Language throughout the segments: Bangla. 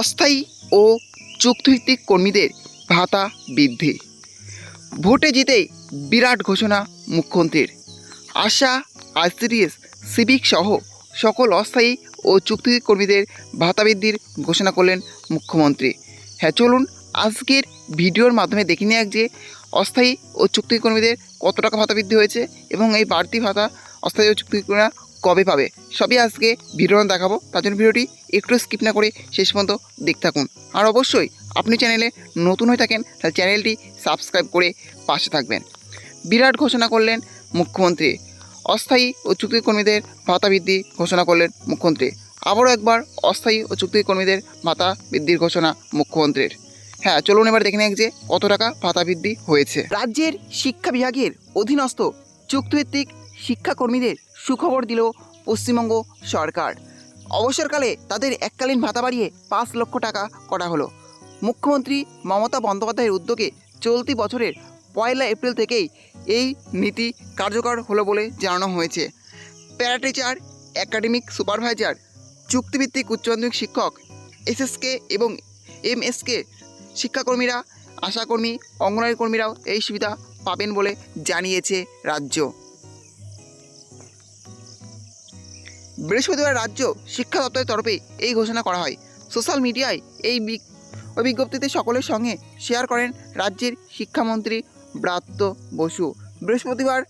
অস্থায়ী ও চুক্তিভিত্তিক কর্মীদের ভাতা বৃদ্ধি। ভোটে জিতে বিরাট ঘোষণা মুখ্যমন্ত্রীর। আশা, আইসিডিএস, সিভিক সহ সকল অস্থায়ী ও চুক্তিভিত্তিক কর্মীদের ভাতা বৃদ্ধির ঘোষণা করলেন মুখ্যমন্ত্রী। হ্যাঁ চলুন আজকের ভিডিওর মাধ্যমে দেখে এক যে অস্থায়ী ও চুক্তি কর্মীদের কত টাকা ভাতা বৃদ্ধি হয়েছে এবং এই বাড়তি ভাতা অস্থায়ী ও চুক্তি কর্মীরা কবে পাবে? সবই আজকে ভিডিও দেখাবো। তার জন্য ভিডিওটি একটু স্কিপ না করে শেষ পর্যন্ত দেখতে থাকুন। আর অবশ্যই আপনি চ্যানেলে নতুন হয়ে থাকেন, তাহলে চ্যানেলটি সাবস্ক্রাইব করে পাশে থাকবেন। বিরাট ঘোষণা করলেন মুখ্যমন্ত্রী। অস্থায়ী ও চুক্তি কর্মীদের ভাতা বৃদ্ধি ঘোষণা করলেন মুখ্যমন্ত্রী। আবারও একবার অস্থায়ী ও চুক্তি কর্মীদের ভাতা বৃদ্ধির ঘোষণা মুখ্যমন্ত্রীর। হ্যাঁ চলুন এবার দেখে নেক যে কত টাকা ভাতা বৃদ্ধি হয়েছে। রাজ্যের শিক্ষা বিভাগের অধীনস্থ চুক্তিভিত্তিক শিক্ষাকর্মীদের সুখবর দিল পশ্চিমবঙ্গ সরকার। অবসরকালে তাদের এককালীন ভাতা বাড়িয়ে পাঁচ লক্ষ টাকা করা হলো। মুখ্যমন্ত্রী মমতা বন্দ্যোপাধ্যায়ের উদ্যোগে চলতি বছরের পয়লা এপ্রিল থেকেই এই নীতি কার্যকর হলো বলে জানানো হয়েছে। প্যারাটিচার, একাডেমিক সুপারভাইজার, চুক্তিভিত্তিক উচ্চ মাধ্যমিক শিক্ষক, এসএসকে এবং এমএসকে শিক্ষাকর্মীরা, আশাকর্মী, অঙ্গনওয়াড়ি কর্মীরাও এই সুবিধা পাবেন বলে জানিয়েছে রাজ্য। বৃহস্পতিবার রাজ্য শিক্ষা দপ্তরের তরফে এই ঘোষণা করা হয়। সোশ্যাল মিডিয়ায় এই বিজ্ঞপ্তিতে সকলের সঙ্গে শেয়ার করেন রাজ্যের শিক্ষামন্ত্রী ব্রাত্য বসু। বৃহস্পতিবার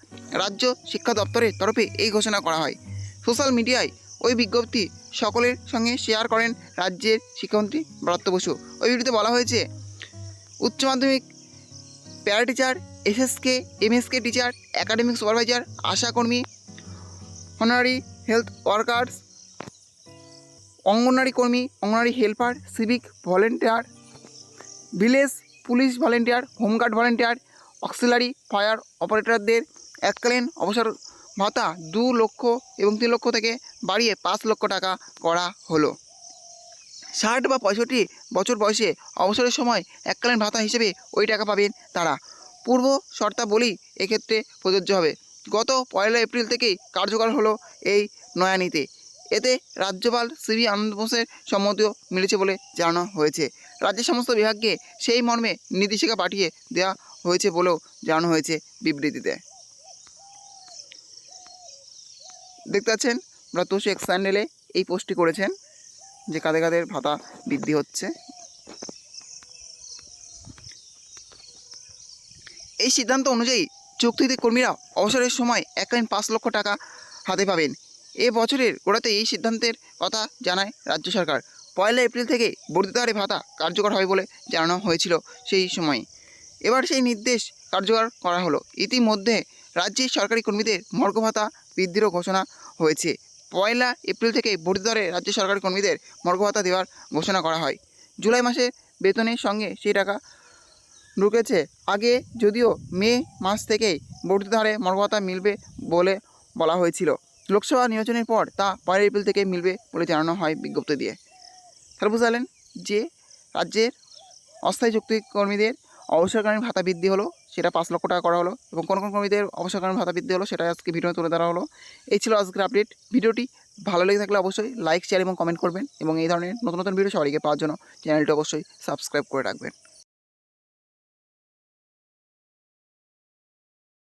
রাজ্য শিক্ষা দপ্তরের তরফে এই ঘোষণা করা হয়। সোশ্যাল মিডিয়ায় ওই বিজ্ঞপ্তি সকলের সঙ্গে শেয়ার করেন রাজ্যের শিক্ষামন্ত্রী ব্রাত্য বসু। ওই ভিডিওতে বলা হয়েছে, উচ্চ মাধ্যমিক para teacher, SSK, MSK teacher, academic supervisor, আশাকর্মী honorary health workers, anganwadi কর্মী, anganwadi helper, civic volunteer, village police volunteer, home guard volunteer, auxiliary, fire অপারেটরদের এককালীন অবসর ভাতা দু লক্ষ এবং তিন লক্ষ থেকে বাড়িয়ে পাঁচ লক্ষ টাকা করা হলো। ষাট বা পঁয়ষট্টি বছর বয়সে অবসরের সময় এককালীন ভাতা হিসেবে ওই টাকা পাবেন তারা। পূর্ব শর্তাবলী এক্ষেত্রে প্রযোজ্য হবে। গত পয়লা এপ্রিল থেকেই কার্যকর হলো এই নয়া নীতি এতে রাজ্যপাল শ্রী আনন্দ বোসের সম্মতিও মিলেছে বলে জানানো হয়েছে। রাজ্যের সমস্ত বিভাগকে সেই মর্মে নির্দেশিকা পাঠিয়ে দেওয়া হয়েছে বলেও জানানো হয়েছে বিবৃতিতে। দেখতে পাচ্ছেন আমরা তোষু এক্স চ্যানেলে এই পোস্টটি করেছেন, যে কাদের কাদের ভাতা বৃদ্ধি হচ্ছে। এই সিদ্ধান্ত অনুযায়ী চুক্তিতে কর্মীরা অবসরের সময় এককালীন পাঁচ লক্ষ টাকা হাতে পাবেন। এ বছরের গোড়াতে এই সিদ্ধান্তের কথা জানায় রাজ্য সরকার। পয়লা এপ্রিল থেকে বর্ধিত হারে ভাতা কার্যকর হবে বলে জানানো হয়েছিল সেই সময়। এবার সেই নির্দেশ কার্যকর করা হলো। ইতিমধ্যে রাজ্যের সরকারি কর্মীদের মর্গ ভাতা বৃদ্ধিরও ঘোষণা হয়েছে। পয়লা এপ্রিল থেকে বর্ধিত হারে রাজ্য সরকারি কর্মীদের মর্গ ভাতা দেওয়ার ঘোষণা করা হয়। জুলাই মাসে বেতনের সঙ্গে সেই টাকা ঢুকেছে। আগে যদিও মে মাস থেকেই বর্ধিত হারে মর্গ ভাতা মিলবে বলে বলা হয়েছিল। লোকসভা নির্বাচনের পর তা পয়লা এপ্রিল থেকে মিলবে বলে জানানো হয় বিজ্ঞপ্তি দিয়ে। তাহলে বুঝালেন যে রাজ্যের অস্থায়ী চুক্তি কর্মীদের অবসরকালীন ভাতা বৃদ্ধি হলো, সেটা পাঁচ লক্ষ টাকা করা হলো এবং কোন কোন কর্মীদের অবসরকালীন ভাতা বৃদ্ধি হলো, সেটা আজকে ভিডিও তুলে ধরা হলো। এই ছিল আজকের আপডেট। ভিডিওটি ভালো লেগে থাকলে অবশ্যই লাইক, শেয়ার এবং কমেন্ট করবেন এবং এই ধরনের নতুন নতুন ভিডিও সবাইকে পাওয়ার জন্য চ্যানেলটি অবশ্যই সাবস্ক্রাইব করে রাখবেন।